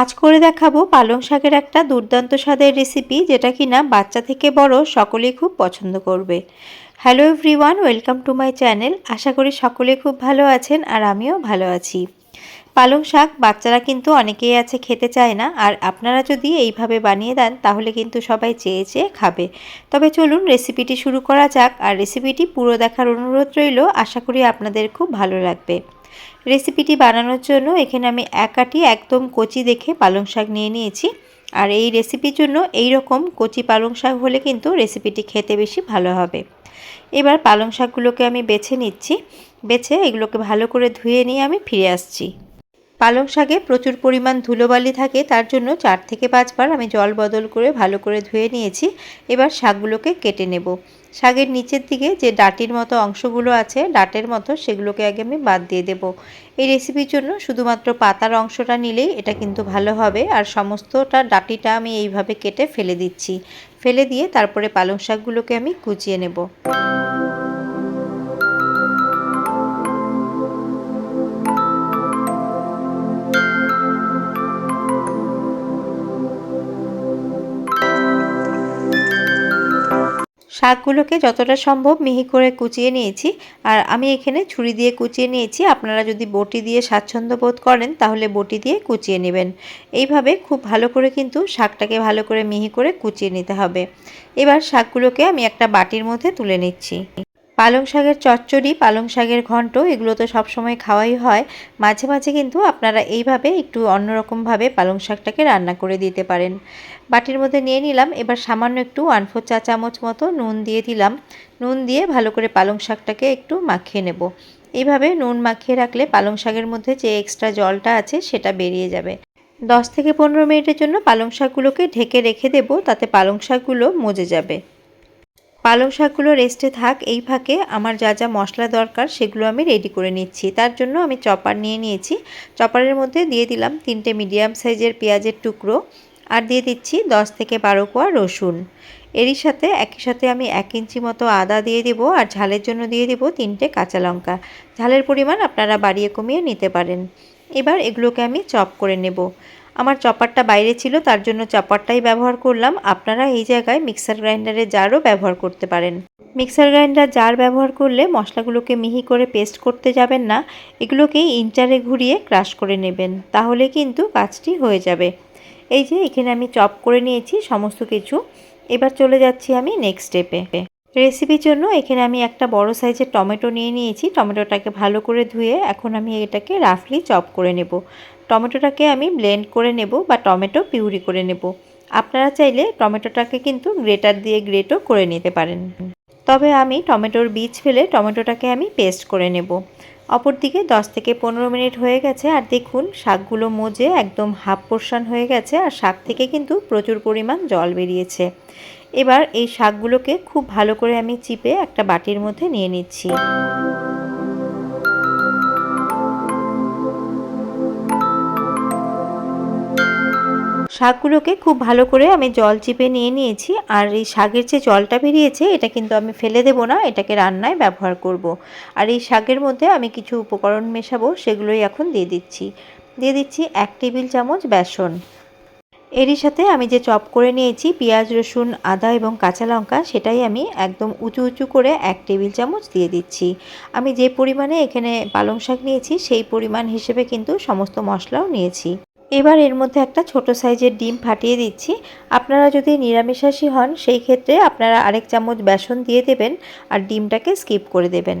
আজ করে দেখাবো পালং শাকের একটা দুর্দান্ত স্বাদের রেসিপি যেটা কিনা বাচ্চা থেকে বড় সকলেই খুব পছন্দ করবে। Hello everyone welcome to my channel আশা করি সকলে খুব ভালো আছেন আর আমিও ভালো আছি। পালং শাক বাচ্চারা কিন্তু অনেকেই আছে খেতে চায় না, আর আপনারা যদি এইভাবে বানিয়ে দেন তাহলে কিন্তু সবাই চেয়ে চেয়ে খাবে। তবে চলুন রেসিপিটি শুরু করা যাক, আর রেসিপিটি পুরো দেখার অনুরোধ রইল। আশা করি আপনাদের খুব ভালো লাগবে। রেসিপিটি বানানোর জন্য এখানে আমি এক আটি একদম কচি দেখে পালং শাক নিয়ে নিয়েছি। আর এই রেসিপির জন্য এই রকম কচি পালং শাক হলে কিন্তু রেসিপিটি খেতে বেশি ভালো হবে। এবার পালং শাকগুলোকে আমি বেছে নিচ্ছি। বেছে এগুলোকে ভালো করে ধুয়ে নিয়ে আমি ফিরে আসছি। পালং শাকে প্রচুর পরিমাণ ধুলোবালি থাকে, তার জন্য চার থেকে পাঁচবার আমি জল বদল করে ভালো করে ধুয়ে নিয়েছি। এবার শাকগুলোকে কেটে নেব। শাকের নিচের দিকে যে ডাটির মতো অংশগুলো আছে, ডাটের মতো, সেগুলোকে আগে আমি বাদ দিয়ে দেব। এই রেসিপির জন্য শুধুমাত্র পাতার অংশটা নিলেই এটা কিন্তু ভালো হবে। আর সমস্তটা ডাটিটা আমি এইভাবে কেটে ফেলে দিচ্ছি। ফেলে দিয়ে তারপরে পালং শাকগুলোকে আমি কুচিয়ে নেব। শাকগুলোকে যতটা সম্ভব মিহি করে কুচিয়ে নিয়েছি। আর আমি এখানে ছুরি দিয়ে কুচিয়ে নিয়েছি। আপনারা যদি বটি দিয়ে স্বাচ্ছন্দ্য বোধ করেন, তাহলে বটি দিয়ে কুচিয়ে নেবেন। এইভাবে খুব ভালো করে কিন্তু শাকটাকে ভালো করে মিহি করে কুচিয়ে নিতে হবে। এবার শাকগুলোকে আমি একটা বাটির মধ্যে তুলে নিচ্ছি। পালং শাকের চচ্চড়ি, পালং শাকের ঘন্ট, এগুলো তো সবসময় খাওয়াই হয়। মাঝে মাঝে কিন্তু আপনারা এইভাবে একটু অন্যরকমভাবে পালং শাকটাকে রান্না করে দিতে পারেন। বাটির মধ্যে নিয়ে নিলাম, এবার সামান্য একটু ওয়ান ফোর চা চামচ মতো নুন দিয়ে দিলাম। নুন দিয়ে ভালো করে পালং শাকটাকে একটু মাখিয়ে নেব। এইভাবে নুন মাখিয়ে রাখলে পালং শাকের মধ্যে যে এক্সট্রা জলটা আছে সেটা বেরিয়ে যাবে। দশ থেকে পনেরো মিনিটের জন্য পালং শাকগুলোকে ঢেকে রেখে দেব, তাতে পালং শাকগুলো মজে যাবে। পালং শাকগুলো রেস্টে থাক, এই ফাঁকে আমার যা যা মশলা দরকার সেগুলো আমি রেডি করে নিচ্ছি। তার জন্য আমি চপার নিয়ে নিয়েছি। চপারের মধ্যে দিয়ে দিলাম তিনটে মিডিয়াম সাইজের পেঁয়াজের টুকরো আর দিয়ে দিচ্ছি দশ থেকে বারো কোয়া রসুন। এরই সাথে, একই সাথে আমি এক ইঞ্চি মতো আদা দিয়ে দিব আর ঝালের জন্য দিয়ে দিব তিনটে কাঁচা লঙ্কা। ঝালের পরিমাণ আপনারা বাড়িয়ে কমিয়ে নিতে পারেন। এবার এগুলোকে আমি চপ করে নেব। আমার চপারটা বাইরে ছিল, তার জন্য চপারটাই ব্যবহার করলাম। আপনারা এই জায়গায় মিক্সার গ্রাইন্ডারের জারও ব্যবহার করতে পারেন। মিক্সার গ্রাইন্ডার জার ব্যবহার করলে মশলাগুলোকে মিহি করে পেস্ট করতে যাবেন না এগুলোকে ইঞ্চারে ঘুরিয়ে ক্রাশ করে নেবেন, তাহলে কিন্তু কাজটি হয়ে যাবে। এই যে, এখানে আমি চপ করে নিয়েছি সমস্ত কিছু। এবার চলে যাচ্ছি আমি নেক্সট স্টেপে রেসিপির জন্য এখানে আমি একটা বড় সাইজের টমেটো নিয়ে নিয়েছি। টমেটোটাকে ভালো করে ধুয়ে এখন আমি এটাকে রাফলি চপ করে নেব। টমেটোটাকে আমি ব্লেন্ড করে নেব বা টমেটো পিউরি করে নেব। আপনারা চাইলে টমেটোটাকে কিন্তু গ্রেটার দিয়ে গ্রেটও করে নিতে পারেন। তবে আমি টমেটোর বীজ ফেলে টমেটোটাকে আমি পেস্ট করে নেব। অপরদিকে 10 থেকে পনেরো মিনিট হয়ে গেছে আর দেখুন, শাকগুলো মজে একদম হাফ পোর্শন হয়ে গেছে আর শাক থেকে কিন্তু প্রচুর পরিমাণ জল বেরিয়েছে। এবার এই শাকগুলোকে খুব ভালো করে আমি চিপে একটা বাটির মধ্যে নিয়ে নিচ্ছি। শাকগুলোকে খুব ভালো করে আমি জল চিপে নিয়ে নিয়েছি, আর এই শাকের যে জলটা বেরিয়েছে, এটা কিন্তু আমি ফেলে দেব না, এটাকে রান্নায় ব্যবহার করব। আর এই শাকের মধ্যে আমি কিছু উপকরণ মেশাবো, সেগুলোই এখন দিয়ে দিচ্ছি। দিয়ে দিচ্ছি এক টেবিল চামচ বেসন। এরই সাথে আমি যে চপ করে নিয়েছি, পেঁয়াজ, রসুন, আদা এবং কাঁচা লঙ্কা, সেটাই আমি একদম উঁচু উঁচু করে এক টেবিল চামচ দিয়ে দিচ্ছি। আমি যে পরিমাণে এখানে পালং শাক নিয়েছি, সেই পরিমাণ হিসেবে কিন্তু সমস্ত মশলাও নিয়েছি। এবার এর মধ্যে একটা ছোট সাইজের ডিম ফাটিয়ে দিচ্ছি। আপনারা যদি নিরামিষাশী হন, সেই ক্ষেত্রে আপনারা আরেক চামচ বেসন দিয়ে দেবেন আর ডিমটাকে স্কিপ করে দেবেন।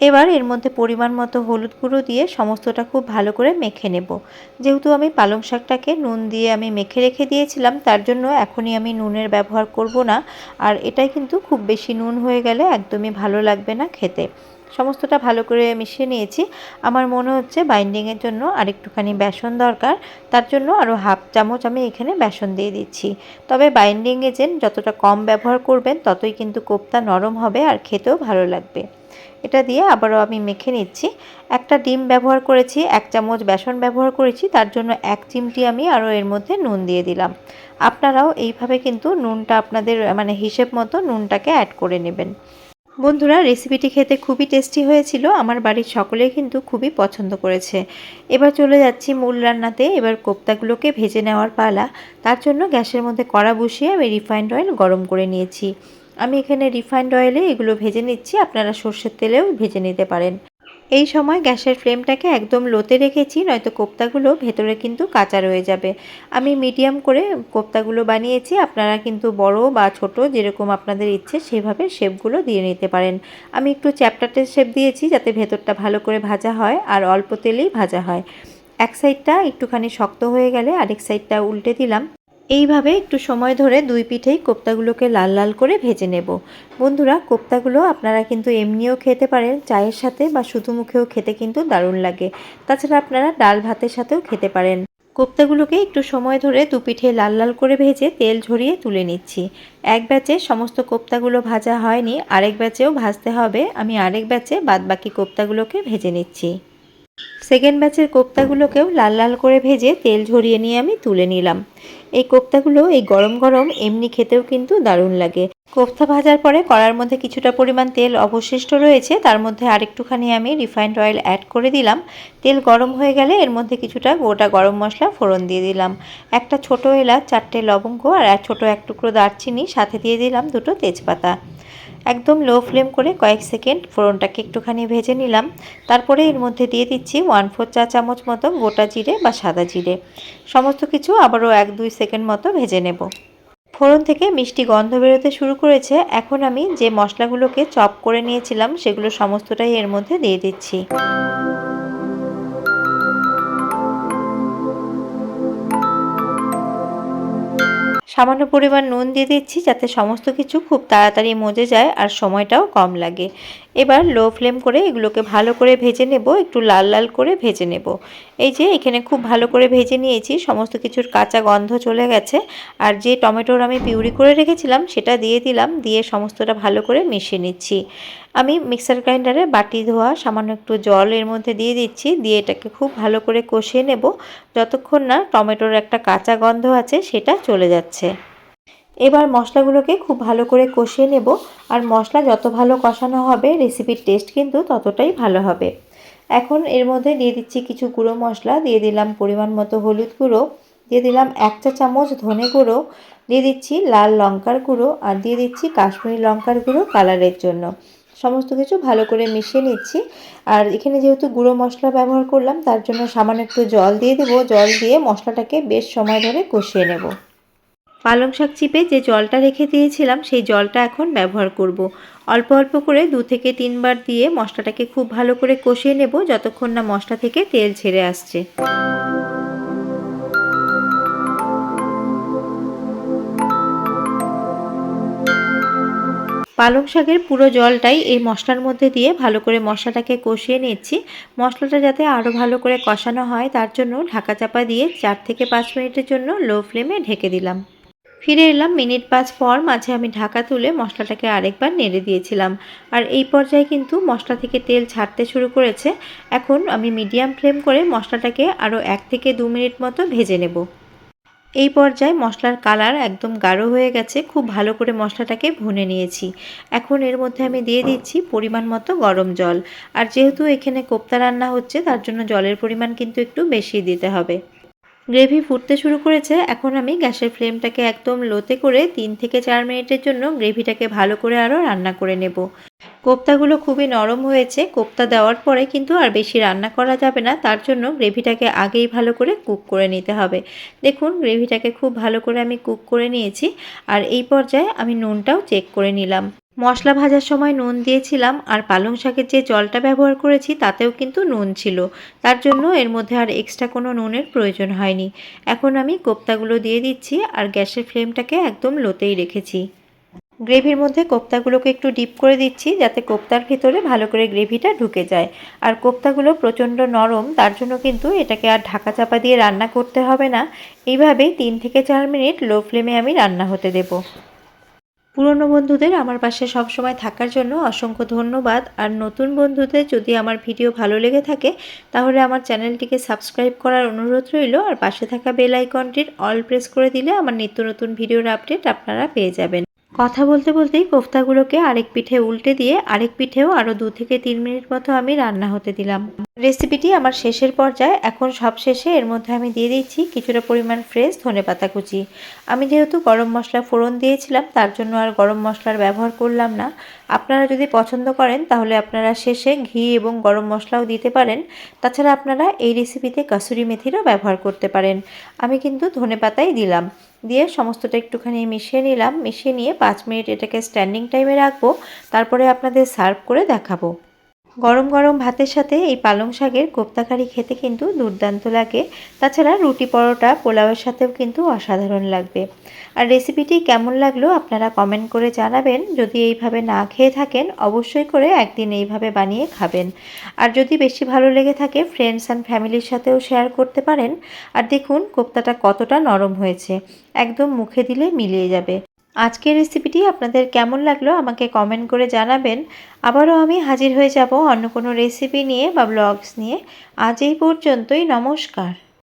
এবার এর মধ্যে পরিমাণ মতো হলুদ গুঁড়ো দিয়ে সমস্তটা খুব ভালো করে মেখে নেব। যেহেতু আমি পালং শাকটাকে নুন দিয়ে আমি মেখে রেখে দিয়েছিলাম, তার জন্য এখনই আমি নুনের ব্যবহার করব না। আর এটাই কিন্তু খুব বেশি নুন হয়ে গেলে একদমই ভালো লাগবে না খেতে। সমস্তটা ভালো করে মিশিয়ে নিয়েছি। আমার মনে হচ্ছে বাইন্ডিংয়ের জন্য আরেকটুখানি বেসন দরকার। তার জন্য আরও হাফ চামচ আমি এখানে বেসন দিয়ে দিচ্ছি। তবে বাইন্ডিং এজেন্ট যতটা কম ব্যবহার করবেন, ততই কিন্তু কোপ্তা নরম হবে আর খেতেও ভালো লাগবে। এটা দিয়ে আবারও আমি মেখে নিচ্ছি। একটা ডিম ব্যবহার করেছি, এক চামচ বেসন ব্যবহার করেছি, তার জন্য এক চিমটি আমি আরও এর মধ্যে নুন দিয়ে দিলাম। আপনারাও এইভাবে কিন্তু নুনটা আপনাদের মানে হিসেব মতো নুনটাকে অ্যাড করে নেবেন। বন্ধুরা রেসিপিটি খেতে খুবই টেস্টি হয়েছিল। আমার বাড়ির সকলেই কিন্তু খুবই পছন্দ করেছে। এবার চলে যাচ্ছি মূল রান্নাতে। এবার কোপ্তাগুলোকে ভেজে নেওয়ার পালা। তার জন্য গ্যাসের মধ্যে কড়া বসিয়ে আমি রিফাইন্ড অয়েল গরম করে নিয়েছি। আমি এখানে রিফাইন্ড অয়েলে এগুলো ভেজে নিচ্ছি। আপনারা সর্ষের তেলেও ভেজে নিতে পারেন। এই সময় গ্যাসের ফ্লেমটাকে একদম লোতে রেখেছি, নয়তো কোপ্তাগুলো ভেতরে কিন্তু কাঁচা রয়ে যাবে। আমি মিডিয়াম করে কোপ্তাগুলো বানিয়েছি, আপনারা কিন্তু বড় বা ছোট যেরকম আপনাদের ইচ্ছে সেভাবে শেপগুলো দিয়ে নিতে পারেন। আমি একটু চ্যাপটাটের শেপ দিয়েছি যাতে ভেতরটা ভালো করে ভাজা হয় আর অল্প তেলেই ভাজা হয়। এক সাইডটা একটুখানি শক্ত হয়ে গেলে আরেক সাইডটা উল্টে দিলাম। এইভাবে একটু সময় ধরে দুই পিঠেই কোপ্তাগুলোকে লাল লাল করে ভেজে নেব। বন্ধুরা, কোপ্তাগুলো আপনারা কিন্তু এমনিও খেতে পারেন, চায়ের সাথে বা শুধু মুখেও খেতে কিন্তু দারুণ লাগে। তাছাড়া আপনারা ডাল ভাতের সাথেও খেতে পারেন। কোপ্তাগুলোকে একটু সময় ধরে দু পিঠে লাল লাল করে ভেজে তেল ঝরিয়ে তুলে নিচ্ছি। এক ব্যাচে সমস্ত কোপ্তাগুলো ভাজা হয়নি, আরেক ব্যাচেও ভাজতে হবে। আমি আরেক ব্যাচে বাদবাকি কোপ্তাগুলোকে ভেজে নিচ্ছি। সেকেন্ড ব্যাচের কোপ্তাগুলোকেও লাল লাল করে ভেজে তেল ঝরিয়ে নিয়ে আমি তুলে নিলাম। এই কোপ্তাগুলো এই গরম গরম এমনি খেতেও কিন্তু দারুণ লাগে। কোপ্তা ভাজার পরে কড়ার মধ্যে কিছুটা পরিমাণ তেল অবশিষ্ট রয়েছে, তার মধ্যে আরেকটুখানি আমি রিফাইন্ড অয়েল অ্যাড করে দিলাম। তেল গরম হয়ে গেলে এর মধ্যে কিছুটা গোটা গরম মশলা ফোড়ন দিয়ে দিলাম। একটা ছোট এলাচ, চারটে লবঙ্গ আর ছোটো এক টুকরো দারচিনি, সাথে দিয়ে দিলাম দুটো তেজপাতা। একদম লো ফ্লেম করে কয়েক সেকেন্ড ফোড়নটাকে একটুখানি ভেজে নিলাম। তারপরে এর মধ্যে দিয়ে দিচ্ছি ওয়ান ফোর চা চামচ মতো গোটা জিরে বা সাদা জিরে। সমস্ত কিছু আবারও এক দুই সেকেন্ড মতো ভেজে নেব। ফোড়ন থেকে মিষ্টি গন্ধ বেরোতে শুরু করেছে। এখন আমি যে মশলাগুলোকে চপ করে নিয়েছিলাম সেগুলো সমস্তটাই এর মধ্যে দিয়ে দিচ্ছি। সামান্য পরিমাণ নুন দিয়ে দিচ্ছি যাতে সমস্ত কিছু খুব তাড়াতাড়ি মজে যায় আর সময়টাও কম লাগে। এবার লো ফ্লেম করে এগুলোকে ভালো করে ভেজে নেব, একটু লাল লাল করে ভেজে নেব। এই যে, এখানে খুব ভালো করে ভেজে নিয়েছি, সমস্ত কিছুর কাঁচা গন্ধ চলে গেছে। আর যে টমেটোর আমি পিউরি করে রেখেছিলাম, সেটা দিয়ে দিলাম, দিয়ে সমস্তটা ভালো করে মিশিয়ে নিচ্ছি। আমি মিক্সার গ্রাইন্ডারে বাটি ধোয়া, সামান্য একটু জল এর মধ্যে দিয়ে দিচ্ছি, দিয়ে এটাকে খুব ভালো করে কষিয়ে নেব। যতক্ষণ না টমেটোর একটা কাঁচা গন্ধ আছে, সেটা চলে যাচ্ছে। এবার মশলাগুলোকে খুব ভালো করে কষিয়ে নেব। আর মশলা যত ভালো কষানো হবে রেসিপির টেস্ট কিন্তু ততটাই ভালো হবে। এখন এর মধ্যে দিয়ে দিচ্ছি কিছু গুঁড়ো মশলা, দিয়ে দিলাম পরিমাণ মতো হলুদ গুঁড়ো, দিয়ে দিলাম এক চা চামচ ধনে গুঁড়ো, দিয়ে দিচ্ছি লাল লঙ্কার গুঁড়ো, আর দিয়ে দিচ্ছি কাশ্মীরি লঙ্কার গুঁড়ো কালারের জন্য। সমস্ত কিছু ভালো করে মিশিয়ে নিচ্ছি। আর এখানে যেহেতু গুঁড়ো মশলা ব্যবহার করলাম, তার জন্য সামান্য একটু জল দিয়ে দেবো। জল দিয়ে মশলাটাকে বেশ সময় ধরে কষিয়ে নেব। পালং শাক চিপে যে জলটা রেখে দিয়েছিলাম, সেই জলটা এখন ব্যবহার করব। অল্প অল্প করে দু থেকে তিনবার দিয়ে মশলাটাকে খুব ভালো করে কষিয়ে নেব, যতক্ষণ না মশলা থেকে তেল ছেড়ে আসছে। পালং শাকের পুরো জলটাই এই মশলার মধ্যে দিয়ে ভালো করে মশলাটাকে কষিয়ে নিচ্ছি। মশলাটা যাতে আরও ভালো করে কষানো হয়, তার জন্য ঢাকা চাপা দিয়ে চার থেকে পাঁচ মিনিটের জন্য লো ফ্লেমে ঢেকে দিলাম। ফিরে এলাম মিনিট পাঁচ পর মাঝে আমি ঢাকা তুলে মশলাটাকে আরেকবার নেড়ে দিয়েছিলাম। আর এই পর্যায়ে কিন্তু মশলা থেকে তেল ছাড়তে শুরু করেছে। এখন আমি মিডিয়াম ফ্লেম করে মশলাটাকে আরও এক থেকে দু মিনিট মতো ভেজে নেব। এই পর্যায়ে মশলার কালার একদম গাঢ় হয়ে গেছে। খুব ভালো করে মশলাটাকে ভুনে নিয়েছি। এখন এর মধ্যে আমি দিয়ে দিচ্ছি পরিমাণ মতো গরম জল। আর যেহেতু এখানে কোপ্তা রান্না হচ্ছে, তার জন্য জলের পরিমাণ কিন্তু একটু বেশি দিতে হবে। গ্রেভি ফুটতে শুরু করেছে। এখন আমি গ্যাসের ফ্লেমটাকে একদম লোতে করে তিন থেকে চার মিনিটের জন্য গ্রেভিটাকে ভালো করে আরও রান্না করে নেব। কোপ্তাগুলো খুবই নরম হয়েছে, কোপ্তা দেওয়ার পরে কিন্তু আর বেশি রান্না করা যাবে না, তার জন্য গ্রেভিটাকে আগেই ভালো করে কুক করে নিতে হবে। দেখুন, গ্রেভিটাকে খুব ভালো করে আমি কুক করে নিয়েছি আর এই পর্যায়ে আমি নুনটাও চেক করে নিলাম। মশলা ভাজার সময় নুন দিয়েছিলাম আর পালং শাকের যে জলটা ব্যবহার করেছি তাতেও কিন্তু নুন ছিল, তার জন্য এর মধ্যে আর এক্সট্রা কোনো নুনের প্রয়োজন হয়নি। এখন আমি কোপ্তাগুলো দিয়ে দিচ্ছি আর গ্যাসের ফ্লেমটাকে একদম লোতেই রেখেছি। গ্রেভির মধ্যে কোপ্তাগুলোকে একটু ডিপ করে দিচ্ছি যাতে কোপ্তার ভিতরে ভালো করে গ্রেভিটা ঢুকে যায়। আর কোপ্তাগুলো প্রচণ্ড নরম, তার জন্য কিন্তু এটাকে আর ঢাকা চাপা দিয়ে রান্না করতে হবে না। এইভাবেই তিন থেকে চার মিনিট লো ফ্লেমে আমি রান্না হতে দেবো। পুরনো বন্ধুদের আমার পাশে সবসময় থাকার জন্য অসংখ্য ধন্যবাদ। আর নতুন বন্ধুদের যদি আমার ভিডিও ভালো লেগে থাকে, তাহলে আমার চ্যানেলটিকে সাবস্ক্রাইব করার অনুরোধ রইল। আর পাশে থাকা বেল আইকনটির অল প্রেস করে দিলে আমার নিত্য নতুন ভিডিওর আপডেট আপনারা পেয়ে যাবেন। কথা বলতে বলতেই কোফতাগুলোকে আরেক পিঠে উল্টে দিয়ে আরেক পিঠেও আরও দু থেকে তিন মিনিট মতো আমি রান্না হতে দিলাম। রেসিপিটি আমার শেষের পর্যায়ে। এখন সব শেষে এর মধ্যে আমি দিয়ে দিচ্ছি কিছুটা পরিমাণ ফ্রেশ ধনে পাতা কুচি। আমি যেহেতু গরম মশলা ফোড়ন দিয়েছিলাম, তার জন্য আর গরম মশলার ব্যবহার করলাম না। আপনারা যদি পছন্দ করেন, তাহলে আপনারা শেষে ঘি এবং গরম মশলাও দিতে পারেন। তাছাড়া আপনারা এই রেসিপিতে কাসুরি মেথিরও ব্যবহার করতে পারেন। আমি কিন্তু ধনে পাতাই দিলাম। দিয়ে সমস্তটা একটুখানি মিশিয়ে নিলাম। মিশিয়ে নিয়ে পাঁচ মিনিট এটাকে স্ট্যান্ডিং টাইমে রাখব। তারপরে আপনাদের সার্ভ করে দেখাবো। গরম গরম ভাতের সাথে এই পালং শাকের কোপ্তাকারি খেতে কিন্তু দুর্দান্ত লাগে। তাছাড়া রুটি পরোটা পোলাওয়ের সাথেও কিন্তু অসাধারণ লাগবে। আর রেসিপিটি কেমন লাগল আপনারা কমেন্ট করে জানাবেন। যদি এইভাবে না খেয়ে থাকেন, অবশ্যই করে একদিন এইভাবে বানিয়ে খাবেন। আর যদি বেশি ভালো লেগে থাকে ফ্রেন্ডস অ্যান্ড ফ্যামিলির সাথেও শেয়ার করতে পারেন। আর দেখুন, কোপ্তাটা কতটা নরম হয়েছে। একদম মুখে দিলে মিলিয়ে যাবে। আজকের রেসিপিটি আপনাদের কেমন লাগল আমাকে কমেন্ট করে জানাবেন। আবারও আমি হাজির হয়ে যাব অন্য কোনো রেসিপি নিয়ে বা ব্লগস নিয়ে। আজ এই পর্যন্তই, নমস্কার।